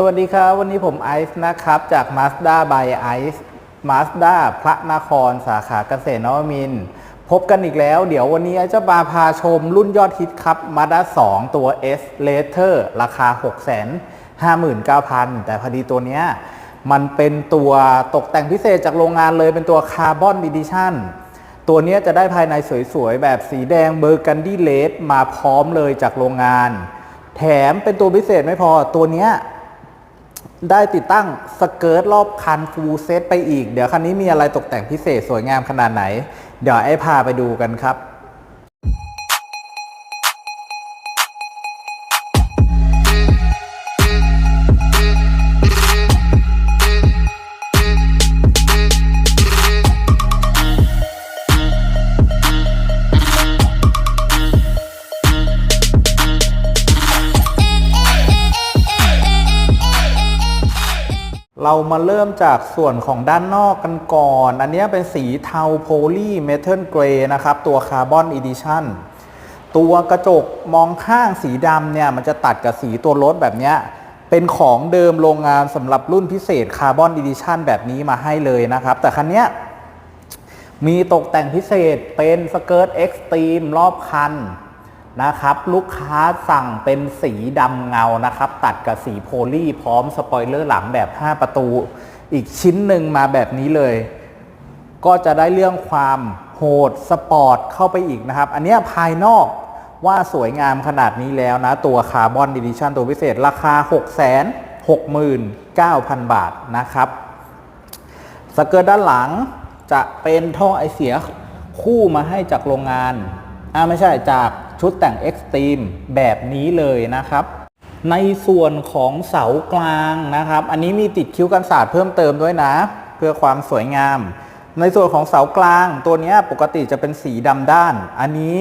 สวัสดีครับ วันนี้ผมไอซ์นะครับ จาก Mazda by Ice Mazda พระนครสาขาเกษตรนวมิน พบกันอีกแล้ว เดี๋ยววันนี้ไอซ์จะมาพาชมรุ่นยอดฮิตครับ Mazda 2 ตัว S Later ราคา 659,000 แต่พอดีตัวเนี้ย มันเป็นตัวตกแต่งพิเศษจากโรงงานเลยเป็นตัวคาร์บอนดิดิชั่นตัวเนี้ยจะได้ภายในสวยๆ แบบสีแดงเบอร์กันดี้เลดมาพร้อมเลยจากโรงงาน แถมเป็นตัวพิเศษไม่พอตัวเนี้ย ได้ติดตั้งสเกิร์ตรอบคันฟูลเซตไปอีก เดี๋ยวคันนี้มีอะไรตกแต่งพิเศษสวยงามขนาดไหน เดี๋ยวไอ้พาไปดูกันครับ เรามาเริ่มจากส่วนของด้านนอกกันก่อน อันนี้เป็นสีเทาโพลีเมทัลเกรย์นะครับ ตัวคาร์บอนอีดิชั่นตัวกระจกมองข้างสีดำเนี่ยมันจะตัดกับสีตัวรถแบบนี้ เป็นของเดิมโรงงานสำหรับรุ่นพิเศษคาร์บอนอีดิชั่นแบบนี้มาให้เลยนะครับ แต่คันนี้มีตกแต่งพิเศษเป็นสเกิร์ตเอ็กซ์ตรีมรอบคัน นะครับ ลูกค้าสั่งเป็นสีดำเงานะครับ ตัดกับสีโพลีพร้อมสปอยเลอร์หลังแบบ 5 ประตู อีกชิ้นหนึ่งมาแบบนี้เลย ก็จะได้เรื่องความโหดสปอร์ตเข้าไปอีกนะครับ อันนี้ภายนอกว่าสวยงามขนาดนี้แล้วนะ ตัวคาร์บอนดิดิชันตัวพิเศษ ราคา 669,000 บาทนะครับสเกิร์ตด้านหลังจะเป็นท่อไอเสียคู่มาให้จากโรงงานอ่าไม่ใช่จาก ชุดแต่งเอ็กซ์ตรีมแบบนี้เลยนะครับ ในส่วนของเสากลางนะครับ อันนี้มีติดคิ้วกันศาสตร์เพิ่มเติมด้วยนะ เพื่อความสวยงาม ในส่วนของเสากลางตัวนี้ปกติจะเป็นสีดำด้าน อันนี้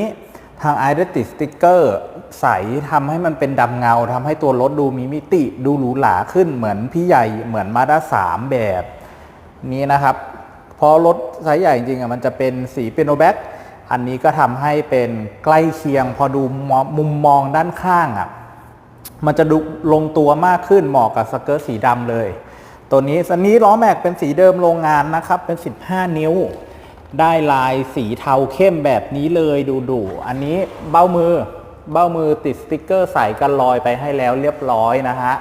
ทางไอเดติสติกเกอร์ใสทำให้มันเป็นดำเงาทำให้ตัวรถดูมีมิติดูหรูหราขึ้นเหมือนพี่ใหญ่เหมือนมาด้าสามแบบนี้นะครับ พอรถไซส์ใหญ่จริงๆมันจะเป็นสีเปียโนแบ็ก อันนี้ก็ทำให้เป็นใกล้เคียงพอดูมุมมองด้านข้างอะมันจะดูลงตัวมากขึ้นเหมาะกับสเกิร์ตสีดำเลย ตัวนี้อันนี้ล้อแม็กเป็นสีเดิมโรงงานนะครับ เป็น 15 นิ้ว ได้ลายสีเทาเข้มแบบนี้เลยดูดูอันนี้เบ้ามือเบ้ามือติดสติกเกอร์ใส่กันลอยไปให้แล้วเรียบร้อยนะฮะ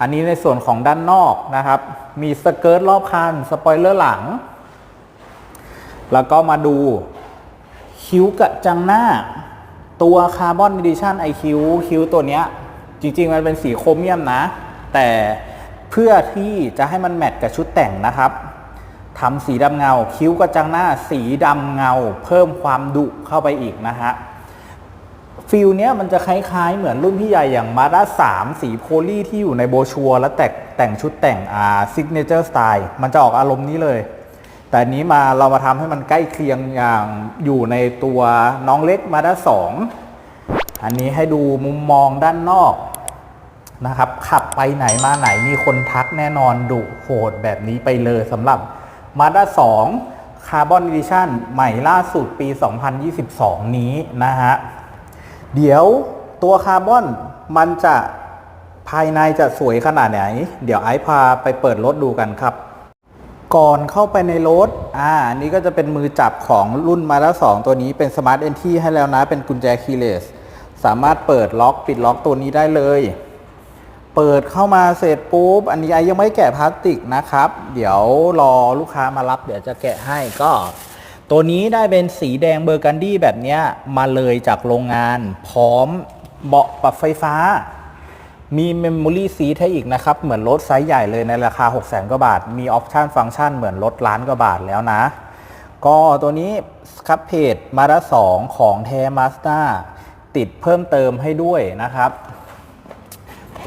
อันนี้ในส่วนของด้านนอกนะครับ มีสเกิร์ตรอบคันสปอยเลอร์หลัง แล้วก็มาดู คิ้วกระจังหน้า ตัวคาร์บอนดิชั่นไอคิ้วคิ้วตัวเนี้ย จริง ๆ มันเป็นสีโครเมียมนะ แต่เพื่อที่จะให้มันแมทกับชุดแต่งนะครับทำสีดำเงา คิ้วกระจังหน้า สีดำเงา เพิ่มความดุเข้าไปอีกนะฮะฟิลเนี้ยมันจะคล้ายๆ เหมือนรุ่นพี่ใหญ่อย่างมาด้า3สีโพลีที่อยู่ในโบชัว และแต่งแต่งชุดแต่งอ่าซิกเนเจอร์สไตล์มันจะออกอารมณ์นี้เลย แต่นนี้มาเรามาทำให้มันใกล้เคียงอย่างอยู่ในตัวน้องเล็กมาด้า2อันนี้ให้ดูมุมมองด้านนอกนะครับ ขับไปไหนมาไหนมีคนทักแน่นอนดุโหดแบบนี้ไปเลยสำหรับมาด้า2 Carbon Edition ใหม่ล่าสุดปี 2022 นี้นะฮะ เดี๋ยวตัวคาร์บอนมันจะภายในจะสวยขนาดไหน เดี๋ยวไอซ์พาไปเปิดรถดูกันครับ ก่อนเข้าไปในรถ อ่าอันนี้ก็จะเป็นมือจับของรุ่นมาแล้ว 2 ตัวนี้เป็น Smart Entry ให้แล้วนะ เป็นกุญแจคีย์เลส สามารถเปิดล็อกปิดล็อกตัวนี้ได้เลย เปิดเข้ามาเสร็จปุ๊บ อันนี้ไอยังไม่แกะพลาสติกนะครับ เดี๋ยวรอลูกค้ามารับ เดี๋ยวจะแกะให้ก็ ตัวนี้ได้เป็นสีแดงเบอร์กันดี้แบบเนี้ยมาเลยจากโรงงาน พร้อมเบาะปรับไฟฟ้า มีเมมโมรี่ซีทให้อีกนะครับ เหมือนรถไซส์ใหญ่เลยในราคา 6 0 0 0 0 0กว่าบาท มีออปชันฟังก์ชันเหมือนรถล้านกว่าบาทแล้วนะ ก็ตัวนี้ครับเพจมาด้าสองของแท้มาสตาติดเพิ่มเติมให้ด้วยนะครับ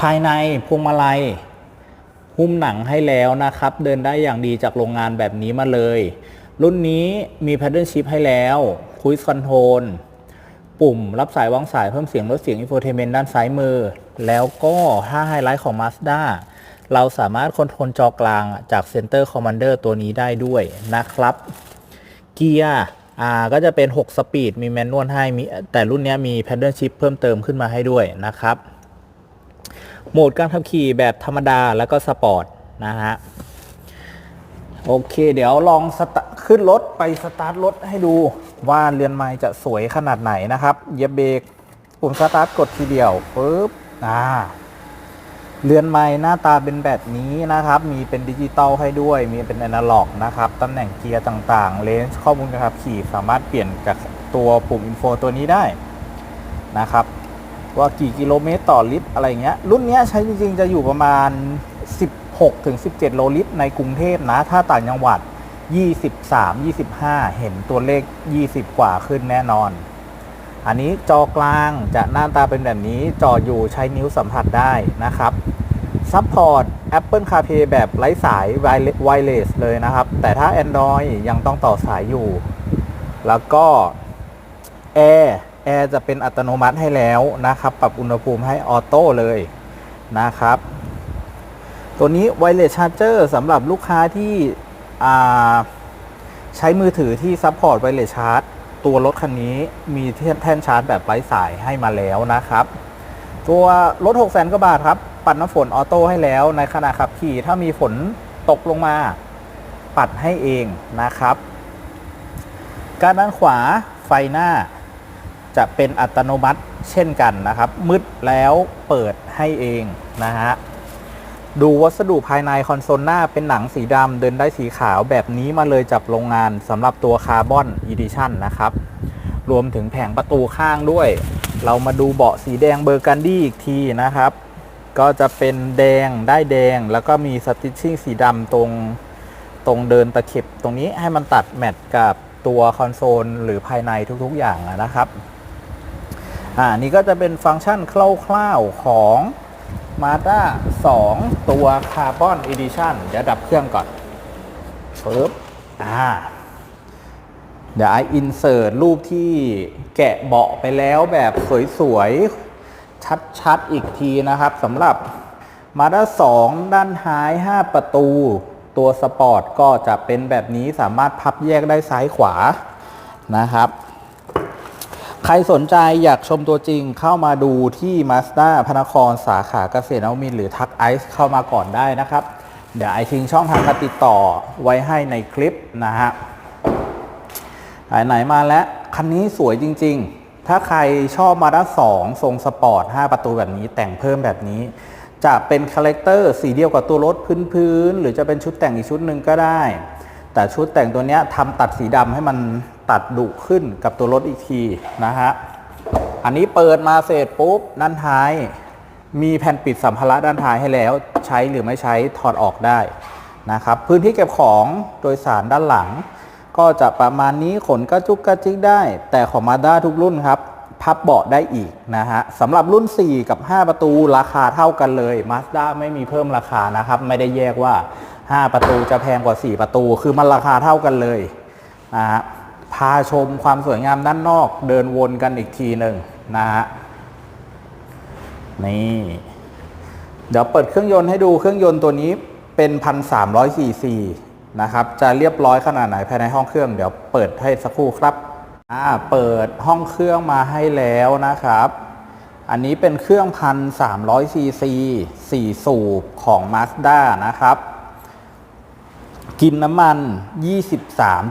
ภายในพวงมาลัยหุ้มหนังให้แล้วนะครับ เดินได้อย่างดีจากโรงงานแบบนี้มาเลย รุ่นนี้มีแพดเดิลชิพให้แล้วคุยคอนโทรลปุ่มรับสายวางสายเพิ่มเสียงลดเสียงอินโฟเทนเมนต์ด้านซ้ายมือ แล้วก็ถ้าไฮไลท์ของ Mazda เราสามารถคอนโทรลจอกลางจากเซนเตอร์คอมมานเดอร์ตัวนี้ได้ด้วยนะครับ เกียร์อ่าก็จะเป็น 6 สปีด มีแมนนวลให้มีแต่รุ่นนี้มีแพดเดิลชิพเพิ่มเติมขึ้นมาให้ด้วยนะครับ โหมดการขับขี่แบบธรรมดาแล้วก็สปอร์ตนะฮะโอเค เดี๋ยวลองขึ้นรถไปสตาร์ทรถให้ดูว่าเรือนไม้จะสวยขนาดไหนนะครับเหยียบเบรกปุ่มสตาร์ทกดทีเดียวปุ๊บ อ่าเรือนไม้หน้าตาเป็นแบบนี้นะครับ มีเป็นดิจิตอลให้ด้วย มีเป็นอนาล็อกนะครับ ตำแหน่งเกียร์ต่างๆ เลนส์ข้อมูลการขับขี่สามารถเปลี่ยนจากตัวปุ่มอินโฟตัวนี้ได้นะครับ ว่ากี่กิโลเมตรต่อลิตรอะไรเงี้ย รุ่นเนี้ยใช้จริงๆ จะอยู่ประมาณ 16ถึง17 โลลิตร ในกรุงเทพนะ ถ้าต่างจังหวัด 23 25 เห็นตัวเลข 20 กว่าขึ้นแน่นอน อันนี้จอกลางจะหน้าตาเป็นแบบนี้จออยู่ใช้นิ้วสัมผัสได้นะครับซัพพอร์ต Apple CarPlay แบบไร้สายไวเลสเลยนะครับ แต่ถ้า Android ยังต้องต่อสายอยู่ แล้วก็ Air Air จะเป็นอัตโนมัติให้แล้วนะครับ ปรับอุณหภูมิให้ออโต้เลยนะครับ ตัวนี้ Wireless Charger สำหรับลูกค้าที่ใช้มือถือที่ซัพพอร์ต Wireless Charge ตัวรถคันนี้มีแท่นชาร์จแบบไร้สายให้มาแล้วนะครับ ตัวรถ 6 0 0 0 0กว่าบาทครับ ปัดน้ำฝนออโต้ให้แล้วในขณะขับขี่ถ้ามีฝนตกลงมา ปัดให้เองนะครับ การด้านขวาไฟหน้า จะเป็นอัตโนมัติเช่นกันนะครับ มืดแล้วเปิดให้เองนะฮะ ดูวัสดุภายในคอนโซลหน้าเป็นหนังสีดำเดินได้สีขาวแบบนี้มาเลยจากโรงงานสำหรับตัวคาร์บอนอีดิชันนะครับ รวมถึงแผงประตูข้างด้วย เรามาดูเบาะสีแดงเบอร์กันดี้อีกทีนะครับ ก็จะเป็นแดงได้แดง แล้วก็มีสติชชิ่งสีดำตรงตรงเดินตะเข็บตรงนี้ให้มันตัดแมทกับตัวคอนโซลหรือภายในทุกๆอย่างนะครับ อ่านี่ก็จะเป็นฟังก์ชันคร่าวๆของ Mazda 2 ตัว Carbon Edition เดี๋ยวดับเครื่องก่อนปึ๊บอ่าเดี๋ยวไออินเสิร์ตรูปที่แกะเบาะไปแล้วแบบสวยๆ ชัดๆ อีกทีนะครับสำหรับ Mazda 2 ด้านท้าย 5 ประตู ตัวสปอร์ตก็จะเป็นแบบนี้สามารถพับแยกได้ซ้ายขวานะครับ ใครสนใจอยากชมตัวจริงเข้ามาดูที่ Mazda พระนครสาขาเกษตรนวมินหรือทักไอซ์เข้ามาก่อนได้นะครับ เดี๋ยวไอทิ้งช่องทางการติดต่อไว้ให้ในคลิปนะฮะไหนมาแล้ว คันนี้สวยจริง ๆ ถ้าใครชอบมาด้า2ทรงสปอร์ต 5 ประตูแบบนี้แต่งเพิ่มแบบนี้ จะเป็นคาแรคเตอร์สีเดียวกับตัวรถพื้นๆหรือจะเป็นชุดแต่งอีกชุดหนึ่งก็ได้ แต่ชุดแต่งตัวนี้ทำตัดสีดำให้มัน ตัดดุขึ้นกับตัวรถอีกทีนะฮะ อันนี้เปิดมาเสร็จปุ๊บด้านท้าย มีแผ่นปิดสัมภาระด้านท้ายให้แล้ว ใช้หรือไม่ใช้ถอดออกได้นะครับ พื้นที่เก็บของโดยสารด้านหลัง ก็จะประมาณนี้ขนกระจุกกระจิกได้ แต่ของมาด้าทุกรุ่นครับ พับเบาะได้อีกนะฮะสำหรับรุ่น 4 กับ 5 ประตูราคาเท่ากันเลย Mazda ไม่มีเพิ่มราคานะครับ ไม่ได้แยกว่า 5 ประตูจะแพงกว่า 4 ประตู คือมันราคาเท่ากันเลยนะฮะาชมความสวยงามด้านนอก เดินวนกันอีกทีหนึ่งนะฮะนี่ เดี๋ยวเปิดเครื่องยนต์ให้ดูเครื่องยนต์ตัวนี้เป็นพันสามร้อยซีซีนะครับ จะเรียบร้อยขนาดไหนภายในห้องเครื่อง เดี๋ยวเปิดให้สักครู่ครับอ่าเปิดห้องเครื่องมาให้แล้วนะครับ อันนี้เป็นเครื่องพันสามร้อยซีซีสี่สูบของ Mazda นะครับ กินน้ำมัน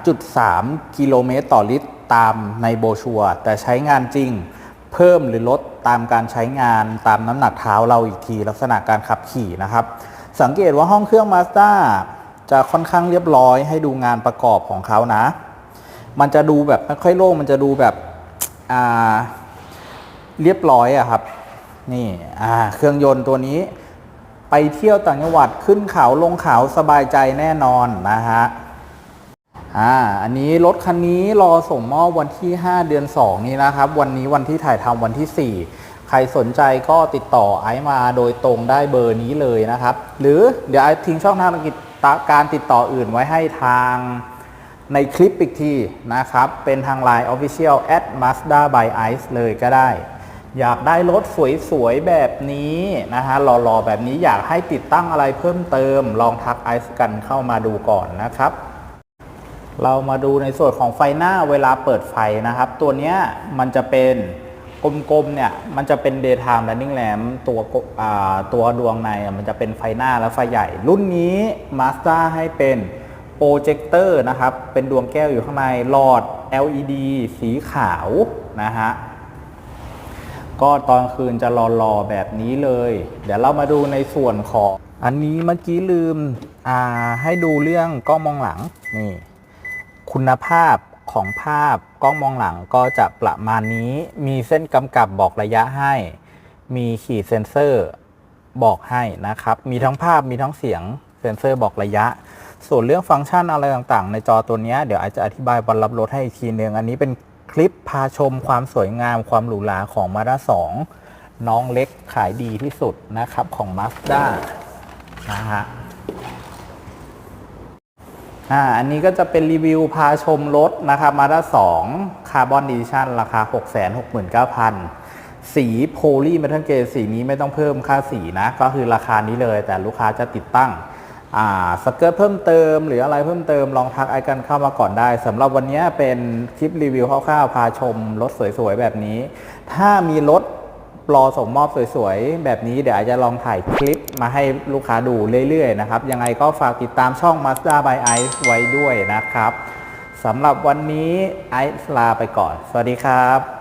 23.3 กิโลเมตรต่อลิตรตามในโบชัว แต่ใช้งานจริง เพิ่มหรือลดตามการใช้งานตามน้ำหนักเท้าเราอีกที ลักษณะการขับขี่นะครับ สังเกตว่าห้องเครื่อง Mazda จะค่อนข้างเรียบร้อยให้ดูงานประกอบของเขานะ มันจะดูแบบไม่ค่อยโล่งมันจะดูแบบอ่าเรียบร้อยอะครับ นี่อ่าเครื่องยนต์ตัวนี้ ไปเที่ยวต่างจังหวัดขึ้นเขาลงเขาสบายใจแน่นอนนะฮะอ่าอันนี้รถคันนี้รอส่งมอบวันที่ 5 เดือน 2 นี้นะครับ วันนี้วันที่ถ่ายทำวันที่ 4 ใครสนใจก็ติดต่อไอซ์มาโดยตรงได้เบอร์นี้เลยนะครับ หรือเดี๋ยวไอซ์ทิ้งช่องทางการติดต่ออื่นไว้ให้ทางในคลิปอีกทีนะครับ เป็นทาง Line Official at Mazda by Ice เลยก็ได้ อยากได้รถสวยๆ แบบนี้นะฮะหล่อๆ แบบนี้อยากให้ติดตั้งอะไรเพิ่มเติม ลองทักไอซ์กันเข้ามาดูก่อนนะครับ เรามาดูในส่วนของไฟหน้าเวลาเปิดไฟนะครับ ตัวเนี้ยมันจะเป็นกลมๆเนี่ยมันจะเป็น daytime running lamp ตัวตัวดวงในมันจะเป็นไฟหน้าและไฟใหญ่ รุ่นนี้ Mazda ให้เป็นโปรเจคเตอร์นะครับ เป็นดวงแก้วอยู่ข้างในหลอด LED สีขาวนะฮะ ก็ตอนคืนจะรอๆแบบนี้เลย เดี๋ยวเรามาดูในส่วนของ อันนี้เมื่อกี้ลืมอ่าให้ดูเรื่องกล้องมองหลังนี่คุณภาพของภาพกล้องมองหลังก็จะประมาณนี้ มีเส้นกำกับบอกระยะให้ มีขีดเซนเซอร์บอกให้นะครับ มีทั้งภาพมีทั้งเสียงเซนเซอร์บอกระยะ ส่วนเรื่องฟังก์ชันอะไรต่างๆ ในจอตัวนี้เดี๋ยวอาจจะอธิบายบนรับรถให้อีกทีนึง อันนี้เป็น คลิปพาชมความสวยงามความหรูหราของ Mazda 2น้องเล็กขายดีที่สุดนะครับของ Mazda นะฮะอ่าอันนี้ก็จะเป็นรีวิวพาชมรถนะครับมาด้า2คาร์บอนดิชั่นราคา 669,000 สีโพลีเมทัลเกรสีนี้ไม่ต้องเพิ่มค่าสีนะ ก็คือราคานี้เลย แต่ลูกค้าจะติดตั้ง สเกิร์ตเพิ่มเติม หรืออะไรเพิ่มเติมลองทักไอกันเข้ามาก่อนได้สำหรับวันนี้เป็นคลิปรีวิวคร่าวๆพาชมรถสวยๆแบบนี้ ถ้ามีรถรอส่งมอบสวยๆ แบบนี้เดี๋ยวอาจจะลองถ่ายคลิปมาให้ลูกค้าดูเรื่อยๆ นะครับ ยังไงก็ฝากติดตามช่อง Mazda by Ice ไว้ด้วยนะครับสำหรับวันนี้ไอซ์ลาไปก่อน สวัสดีครับ